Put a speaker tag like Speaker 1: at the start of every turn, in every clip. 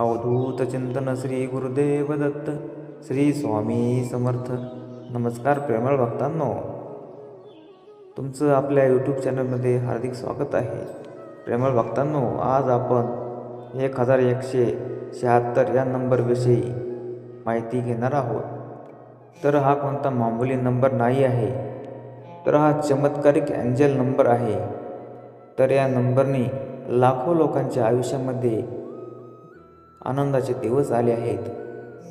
Speaker 1: अवधूत चिंतन श्री गुरुदेव दत्त श्री स्वामी समर्थ. नमस्कार प्रेमळ भक्तांनो. तुमचं आपल्या यूट्यूब चॅनलमध्ये हार्दिक स्वागत आहे. प्रेमळ भक्तांनो आज आपण एक हजार एकशे शहात्तर या नंबरविषयी माहिती घेणार आहोत. तर हा कोणता मामूली नंबर नाही आहे तर हा चमत्कारिक अँजल नंबर आहे. तर या नंबरने लाखो लोकांच्या आयुष्यामध्ये आनंदाचे दिवस आले आहेत.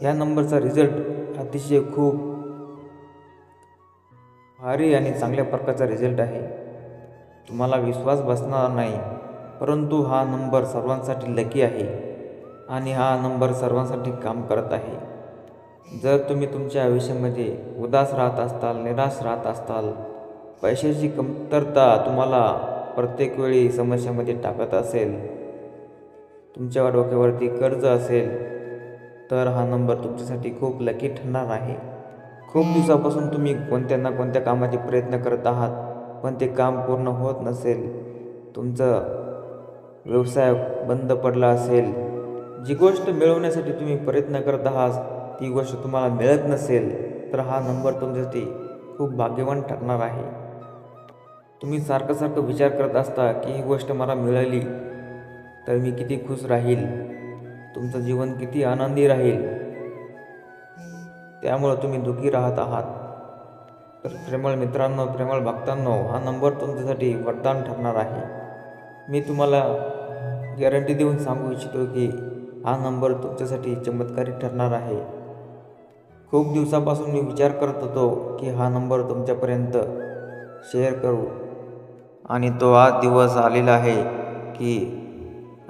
Speaker 1: या नंबरचा रिझल्ट अतिशय खूप भारी आणि चांगल्या प्रकारचा रिझल्ट आहे. तुम्हाला विश्वास बसणार नाही परंतु हा नंबर सर्वांसाठी लकी आहे आणि हा नंबर सर्वांसाठी काम करत आहे. जर तुम्ही तुमच्या आयुष्यामध्ये उदास राहत असताल निराश राहत असताल पैशाची कमतरता तुम्हाला प्रत्येक वेळी समस्यामध्ये टाकत असेल तुमच्या डोक्यावरती कर्ज असेल तर हा नंबर तुमच्यासाठी खूप लकी ठरणार आहे. खूप दिवसापासून तुम्ही कोणत्या ना कोणत्या कामाचे प्रयत्न करत आहात पण ते काम पूर्ण होत नसेल. तुमचं व्यवसाय बंद पडला असेल जी गोष्ट मिळवण्यासाठी तुम्ही प्रयत्न करत आहात ती गोष्ट तुम्हाला मिळत नसेल तर हा नंबर तुमच्यासाठी खूप भाग्यवान ठरणार आहे. तुम्ही सारखं सारखं विचार करत असता की ही गोष्ट मला मिळाली तर मी किती खुश राहील? तुमचं जीवन किती आनंदी राहील? त्यामुळं तुम्ही दुःखी राहत आहात. तर प्रेमळ मित्रांनो प्रेमळ भक्तांनो हा नंबर तुमच्यासाठी वरदान ठरणार आहे. मी तुम्हाला गॅरंटी देऊन सांगू इच्छितो की हा नंबर तुमच्यासाठी चमत्कारी ठरणार आहे. खूप दिवसापासून मी विचार करत होतो की हा नंबर तुमच्यापर्यंत शेअर करू. आणि तो आज दिवस आलेला आहे की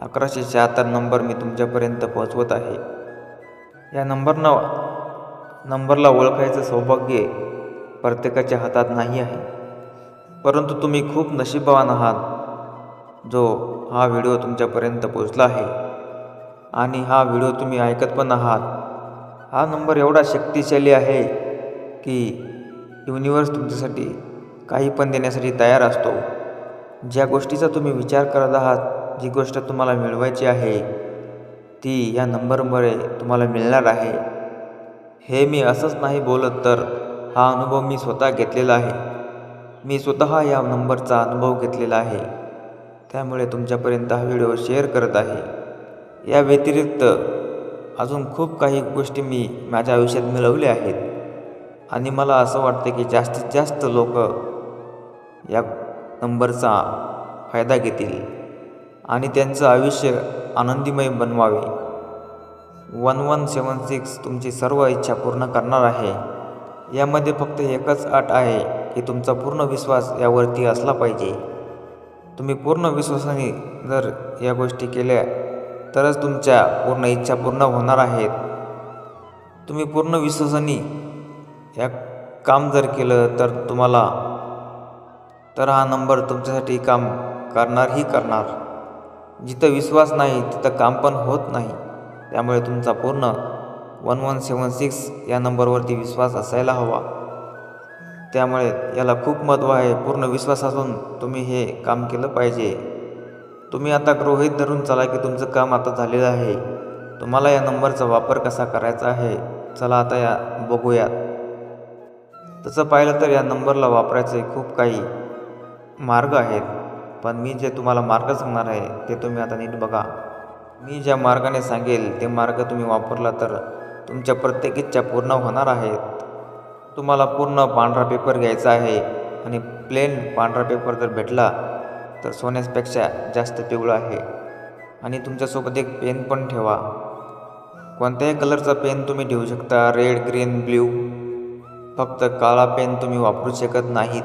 Speaker 1: अकराशे शहात्तर नंबर मी तुमच्यापर्यंत पोहोचवत आहे. या नंबरनं नंबरला ओळखायचं सौभाग्य प्रत्येकाच्या हातात नाही आहे. परंतु तुम्ही खूप नशीबवान आहात जो हा व्हिडिओ तुमच्यापर्यंत पोचला आहे. आणि हा व्हिडिओ तुम्ही ऐकत पण आहात. हा नंबर एवढा शक्तिशाली आहे की युनिवर्स तुमच्यासाठी काही पण देण्यासाठी तयार असतो. ज्या गोष्टीचा तुम्ही विचार करत आहात जी गोष्ट तुम्हाला मिळवायची आहे ती या नंबरमुळे तुम्हाला मिळणार आहे. हे मी असंच नाही बोलत तर हा अनुभव मी स्वतः घेतलेला आहे. मी स्वतः या नंबरचा अनुभव घेतलेला आहे. त्यामुळे तुमच्यापर्यंत हा व्हिडिओ शेअर करत आहे. या व्यतिरिक्त अजून खूप काही गोष्टी मी माझ्या आयुष्यात मिळवल्या आहेत. आणि मला असं वाटतं की जास्तीत जास्त लोक या नंबरचा फायदा घेतील. आणि त्यांचं आयुष्य आनंदीमय बनवावे. वन वन सेवन सिक्स तुमची सर्व इच्छा पूर्ण करणार आहे. यामध्ये फक्त एकच अट आहे की तुमचा पूर्ण विश्वास यावरती असला पाहिजे. तुम्ही पूर्ण विश्वासाने जर या गोष्टी केल्या तरच तुमच्या पूर्ण इच्छा पूर्ण होणार आहेत. तुम्ही पूर्ण विश्वासाने या काम जर केलं तर तुम्हाला तर हा नंबर तुमच्यासाठी काम करणारही करणार. जिथं विश्वास नाही तिथं काम पण होत नाही. त्यामुळे तुमचा पूर्ण वन वन सेवन सिक्स या नंबरवरती विश्वास असायला हवा. त्यामुळे याला खूप महत्त्व आहे पूर्ण विश्वास असून तुम्ही हे काम केलं पाहिजे. तुम्ही आता गृहित धरून चला की तुमचं काम आता झालेलं आहे. तुम्हाला या नंबरचा वापर कसा करायचा आहे चला आता या बघूयात तसं पाहिलं तर या नंबरला वापरायचे खूप काही मार्ग आहेत. पण मी जे तुम्हाला मार्ग सांगणार आहे ते तुम्ही आता नीट बघा. मी ज्या मार्गाने सांगेल ते मार्ग तुम्ही वापरला तर तुमच्या प्रत्येक इच्छा पूर्ण होणार आहेत. तुम्हाला पूर्ण पांढरा पेपर घ्यायचा आहे आणि प्लेन पांढरा पेपर जर भेटला तर सोन्यापेक्षा जास्त पिवळं आहे. आणि तुमच्यासोबत एक पेन पण ठेवा. कोणत्याही कलरचा पेन तुम्ही ठेवू शकता रेड ग्रीन ब्ल्यू. फक्त काळा पेन तुम्ही वापरू शकत नाहीत.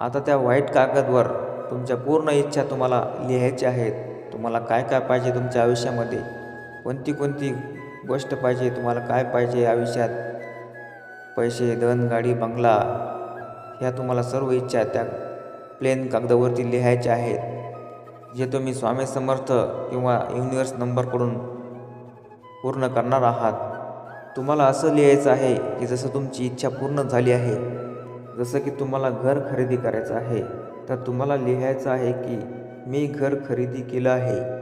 Speaker 1: आता त्या व्हाईट कागदवर तुमच्या पूर्ण इच्छा तुम्हाला लिहायच्या आहेत. तुम्हाला काय काय पाहिजे तुमच्या आयुष्यामध्ये? कोणती कोणती गोष्ट पाहिजे? तुम्हाला काय पाहिजे आयुष्यात? पैसे धन गाडी बंगला ह्या तुम्हाला सर्व इच्छा त्या प्लेन कागदावरती लिहायच्या आहेत. जे तुम्ही स्वामी समर्थ किंवा युनिवर्स नंबरकडून पूर्ण करणार आहात. तुम्हाला असं लिहायचं आहे की जसं तुमची इच्छा पूर्ण झाली आहे. जसं की तुम्हाला घर खरेदी करायचं आहे तर तुम्हाला लिहायचं आहे की मी घर खरेदी केलं आहे.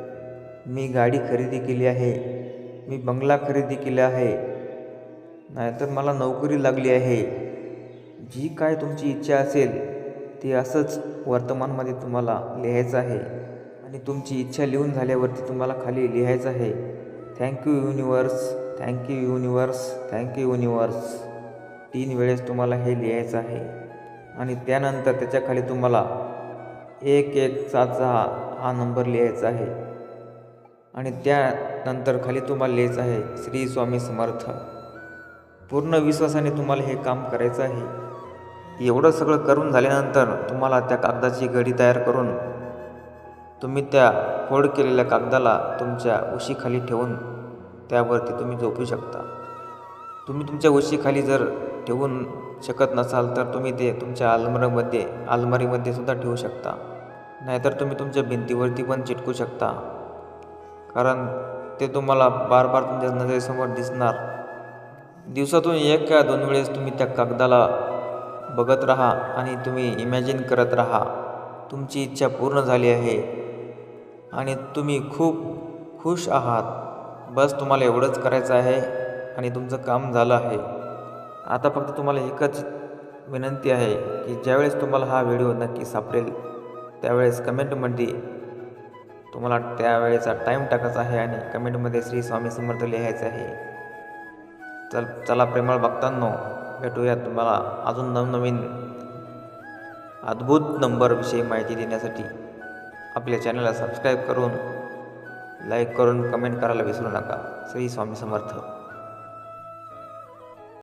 Speaker 1: मी गाडी खरेदी केली आहे. मी बंगला खरेदी केला आहे. नाहीतर मला नोकरी लागली आहे. जी काय तुमची इच्छा असेल ती असंच वर्तमानमध्ये तुम्हाला लिहायचं आहे. आणि तुमची इच्छा लिहून झाल्यावरती तुम्हाला खाली लिहायचं आहे. Thank you universe. Thank you universe. Thank you universe. तीन वेळेस तुम्हाला हे लिहायचं आहे. आणि त्यानंतर त्याच्याखाली तुम्हाला एक एक सात सहा हा नंबर लिहायचा आहे. आणि त्यानंतर खाली तुम्हाला लिहायचं आहे श्री स्वामी समर्थ. पूर्ण विश्वासाने तुम्हाला हे काम करायचं आहे. एवढं सगळं करून झाल्यानंतर तुम्हाला त्या कागदाची गडी तयार करून तुम्ही त्या फोड केलेल्या कागदाला तुमच्या उशीखाली ठेवून त्यावरती तुम्ही झोपू शकता. तुम्ही तुमच्या उशीखाली जर ठेवून शकत नसाल तर तुम्ही ते तुमच्या अलमारीमध्ये अलमारीमध्ये सुद्धा ठेवू शकता. नाहीतर तुम्ही तुमच्या भिंतीवरती पण चिटकू शकता. कारण ते तुम्हाला बार बार तुमच्या नजरेसमोर दिसणार. दिवसातून एक किंवा दोन वेळेस तुम्ही त्या कागदाला बघत राहा आणि तुम्ही इमॅजिन करत राहा. तुमची इच्छा पूर्ण झाली आहे आणि तुम्ही खूप खुश आहात. बस तुम्हाला एवढंच करायचं आहे आणि तुमचं काम झालं आहे. आता फक्त तुम्हाला एकच विनंती आहे की ज्यावेळेस तुम्हाला हा व्हिडिओ नक्की सापडेल त्यावेळेस कमेंटमध्ये तुम्हाला त्यावेळेचा टाईम टाकायचा आहे आणि कमेंटमध्ये श्री स्वामी समर्थ लिहायचं आहे. चल चला प्रेमळ भक्तांनो भेटूया तुम्हाला अजून नवनवीन अद्भुत नंबरविषयी माहिती देण्यासाठी. आपल्या चॅनलला सबस्क्राईब करून लाईक करून कमेंट करायला विसरू नका. श्री स्वामी समर्थ.